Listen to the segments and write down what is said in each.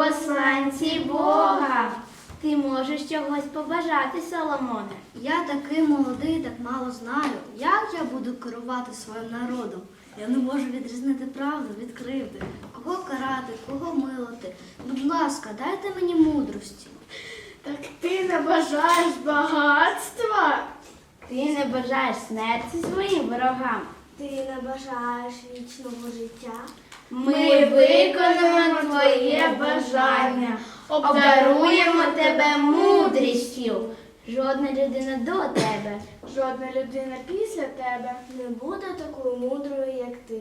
посланці Бога. Ти можеш чогось побажати, Соломоне. Я такий молодий, так мало знаю. Як я буду керувати своїм народом? Я не можу відрізнити правду від кривди. Кого карати, кого милити. Будь ласка, дайте мені мудрості. Так ти не бажаєш багатства? Ти не бажаєш смерті своїм ворогам. Ти не бажаєш вічного життя? Ми виконаємо твоє бажання, обдаруємо тебе мудрістю. Жодна людина до тебе, жодна людина після тебе. Не буде такою мудрою, як ти.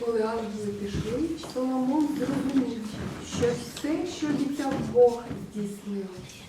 Коли ангели пішли, Соломон зрозумів, що все, що обіцяв Бог, здійснилось.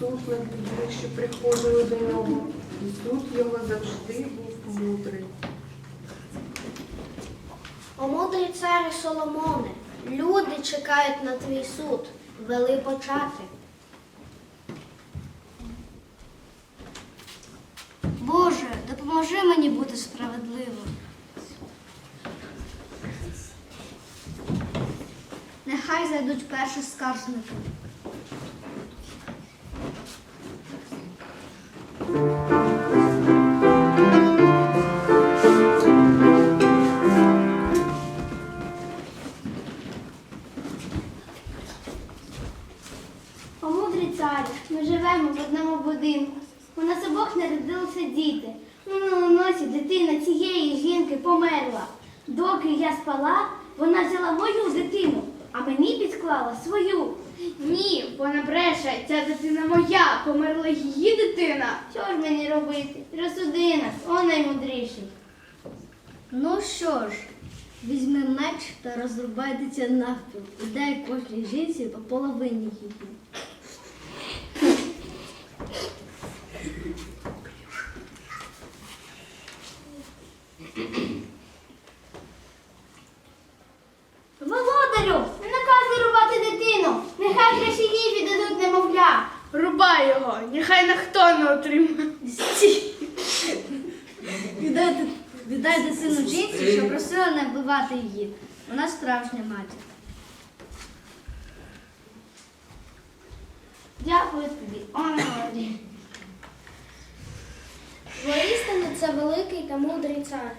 Творив він суд що приходили до нього, і суд його завжди був мудрий. О мудрий царю Соломоне, люди чекають на твій суд. Вели почати. Боже, допоможи мені бути справедливим. Нехай зайдуть перші скаржники. О, мудрий царю, ми живемо в одному будинку. У нас обох народилися діти. В минулому носі дитина цієї жінки померла. Доки я спала, вона взяла мою дитину, а мені підклала свою. Ні, вона бреше, ця дитина моя, померла її дитина. Що ж мені робити? Розсуди нас, о наймудріший. Ну що ж, візьми меч та розрубай дитя навпіл і дай кожній жінці по половині її. Володарю, не наказуй рубати дитину. Нехай краще їй віддадуть немовля. Рубай нехай ніхто не отримає. Віддай, ди- віддай жінці, що просила не вбивати її. Вона справжня матір. Дякую тобі, о молоді. Воістину це великий та мудрий цар.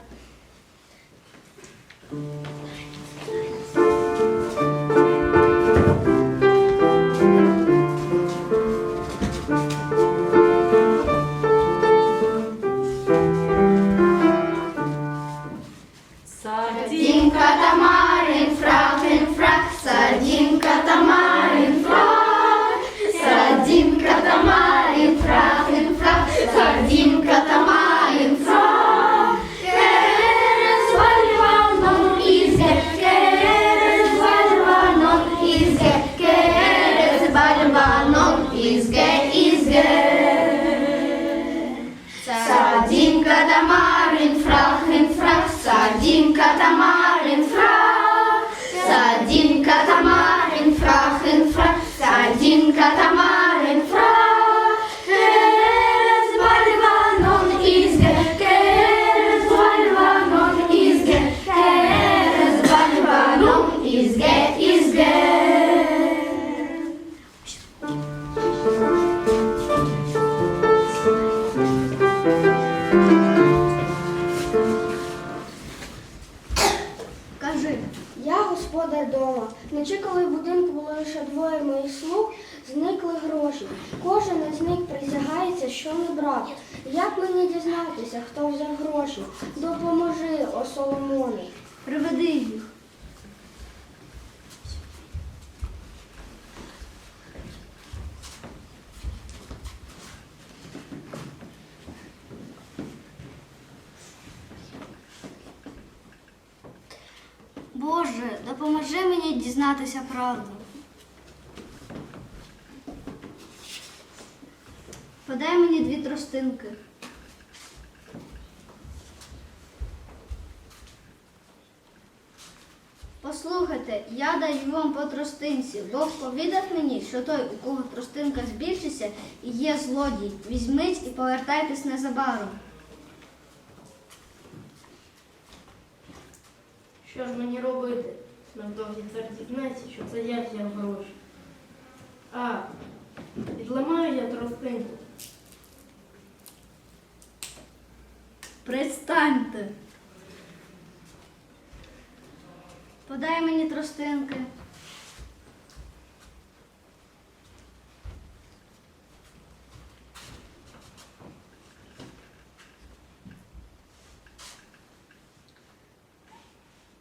Тамарин, фрах, садинка Тамарин, фрахин, инфра, сардинка Katamaran що не брав. Як мені дізнатися, хто взяв гроші? Допоможи, о Соломоне. приведи їх. Боже, допоможи мені дізнатися правду. Подай мені дві тростинки. Послухайте, я даю вам по тростинці. Бог повідав мені, що той, у кого тростинка збільшиться, і є злодій. Візьміть і повертайтесь незабаром. Що ж мені робити? Невдовзі цар дізнається, що це я взяв гроші. А, відламаю я тростинку. Пристаньте. Подай мені тростинки.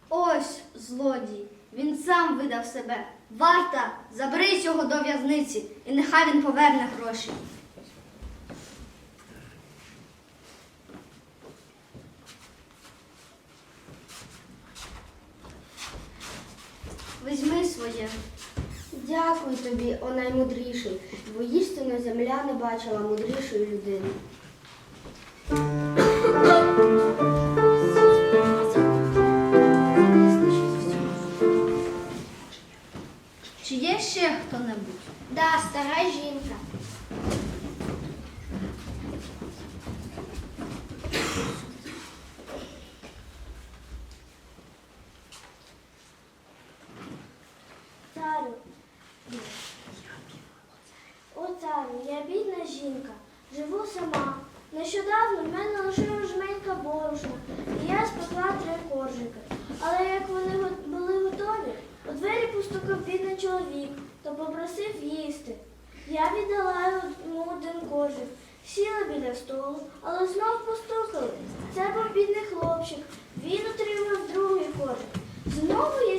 Ось злодій. Він сам видав себе. Варта, забери цього до в'язниці, і нехай він поверне гроші. Візьми своє. Дякую тобі, бо істинно земля не бачила мудрішої людини. Чи є ще хто-небудь? Да, стара жінка. Царю. О, царю, я бідна жінка, живу сама. Нещодавно в мене лишила жменька борошна, і я спекла три коржики. Але як вони го- були готові, у двері постукав бідний чоловік та попросив їсти. Я віддала йому один коржик, сіла біля столу, але знов постукали. Це був бідний хлопчик. Він отримав другий коржик. Знову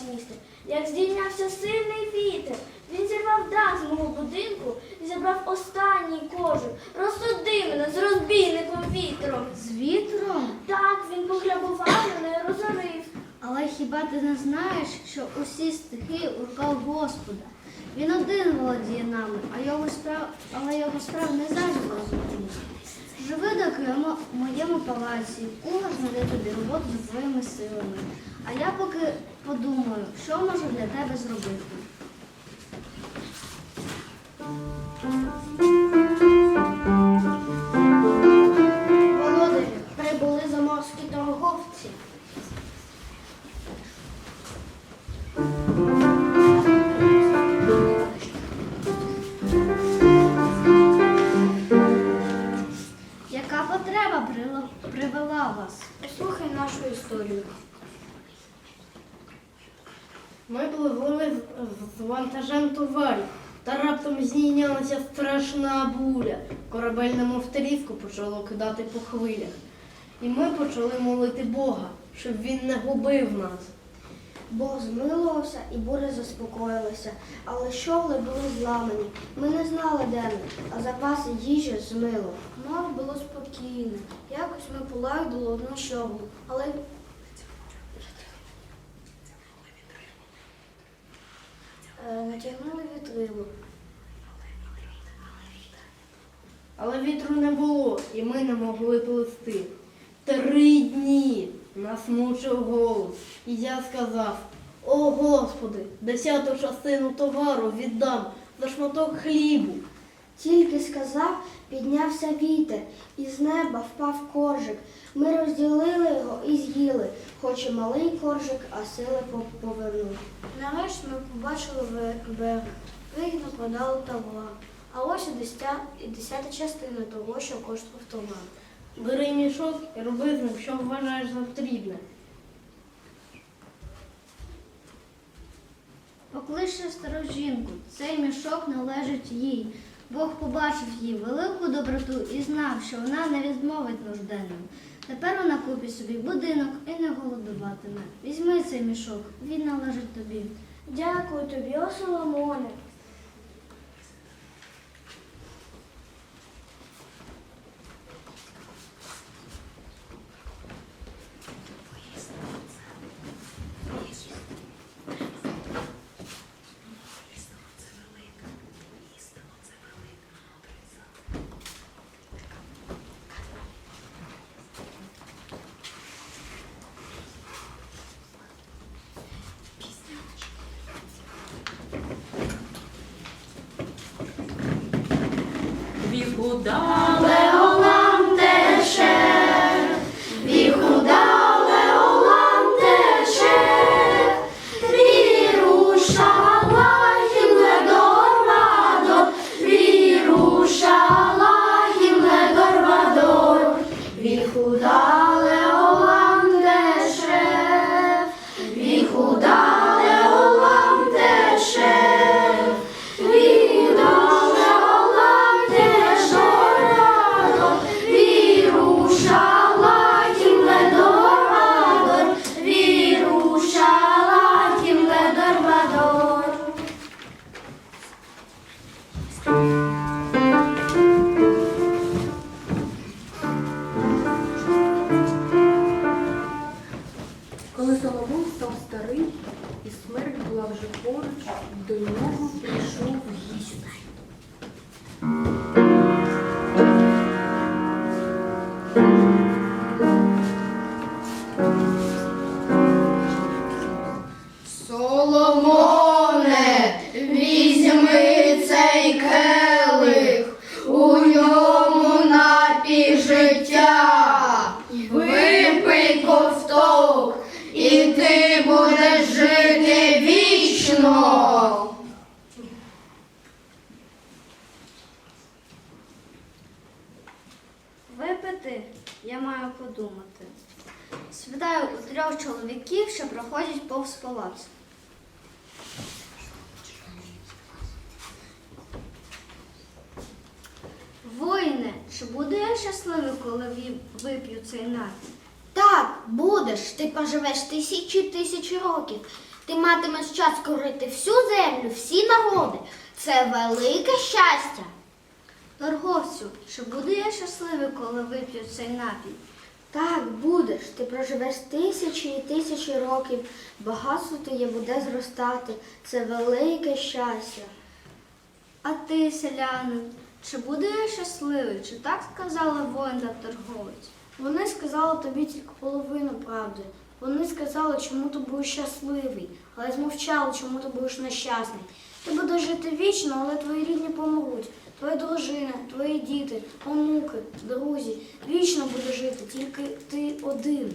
зібралася як здійнявся сильний вітер. Він зірвав дах з мого будинку і забрав останній кожух. Розсуди мене з розбійником вітром. З вітром? Так, він пограбував мене і розорив. Але хіба ти не знаєш, що усі стихи у руках Господа? Він один володіє нами, а його справ, але його справ не завжди розуміє. Живи доки в моєму палаці, кожен знайде тобі роботу за своїми силами. А я поки подумаю, що можу для тебе зробити. Кидати по хвилях. І ми почали молити Бога, щоб він не губив нас. Бог змилувався і буря заспокоїлася, але щогли були зламані. Ми не знали, де ми, а запаси їжі змило. Море було спокійне. Якось ми полагодили одну щоглу, але Е, натягнули вітрило. Але вітру не було, і ми не могли плисти. Три дні нас мучив голод. І я сказав: О Господи, десяту частину товару віддам за шматок хлібу. Тільки сказав, піднявся вітер, і з неба впав коржик. Ми розділили його і з'їли, хоч і малий коржик, а сили по- повернув. Нарешті ми побачили. Вигідно продали товар. А ось і десята, і десята частина того, що коштував товар. Бери мішок і роби з ним, що вважаєш за потрібне. Покличте стару жінку, цей мішок належить їй. Бог побачив її велику доброту і знав, що вона не відмовить нужденним. Тепер вона купить собі будинок і не голодуватиме. Візьми цей мішок, він належить тобі. Дякую тобі, о Соломоне. Коли Випити я маю подумати. Свідаю у трьох чоловіків, що проходять повз палац. Воїне, чи буду я щасливий, коли вип'ю цей напій? Так, будеш. Ти поживеш тисячі тисячі років. Ти матимеш час корити всю землю, всі народи. Це велике щастя. Торговцю, чи буду я щасливий, коли вип'ю цей напій? Так, будеш. Ти проживеш тисячі і тисячі років. Багатство твоє буде зростати. Це велике щастя. А ти, селянин, чи буду щасливий? Чи так сказала воїн та торговець? Вони сказали тобі тільки половину правди. Вони сказали, чому ти будеш щасливий, але змовчали, чому ти будеш нещасний. Ти будеш жити вічно, але твої рідні помруть. Твоя дружина, твої діти, онуки, друзі. Вічно будеш жити, тільки ти один.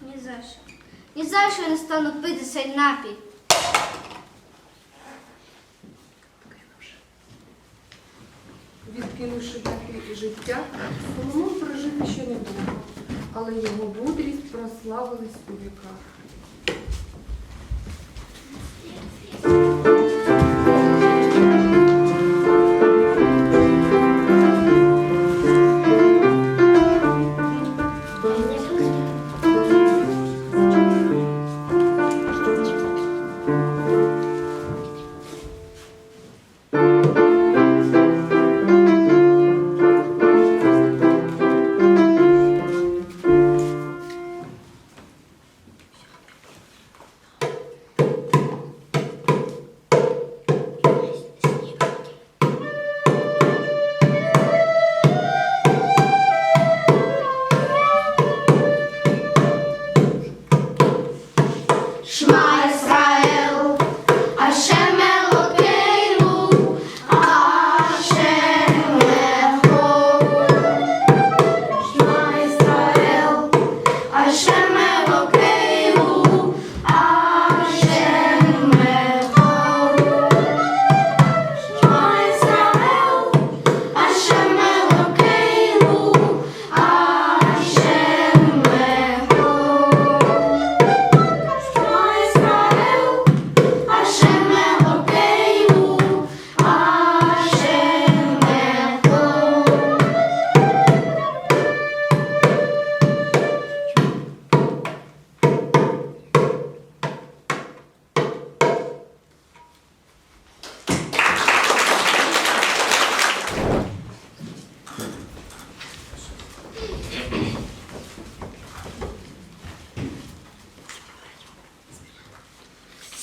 Ні за що. Ні за що я не стану пити цей напій. Відкинувши таке життя, Соломон прожив ще недовго, але його мудрість прославилась у віках.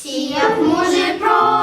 Сіяв мужик про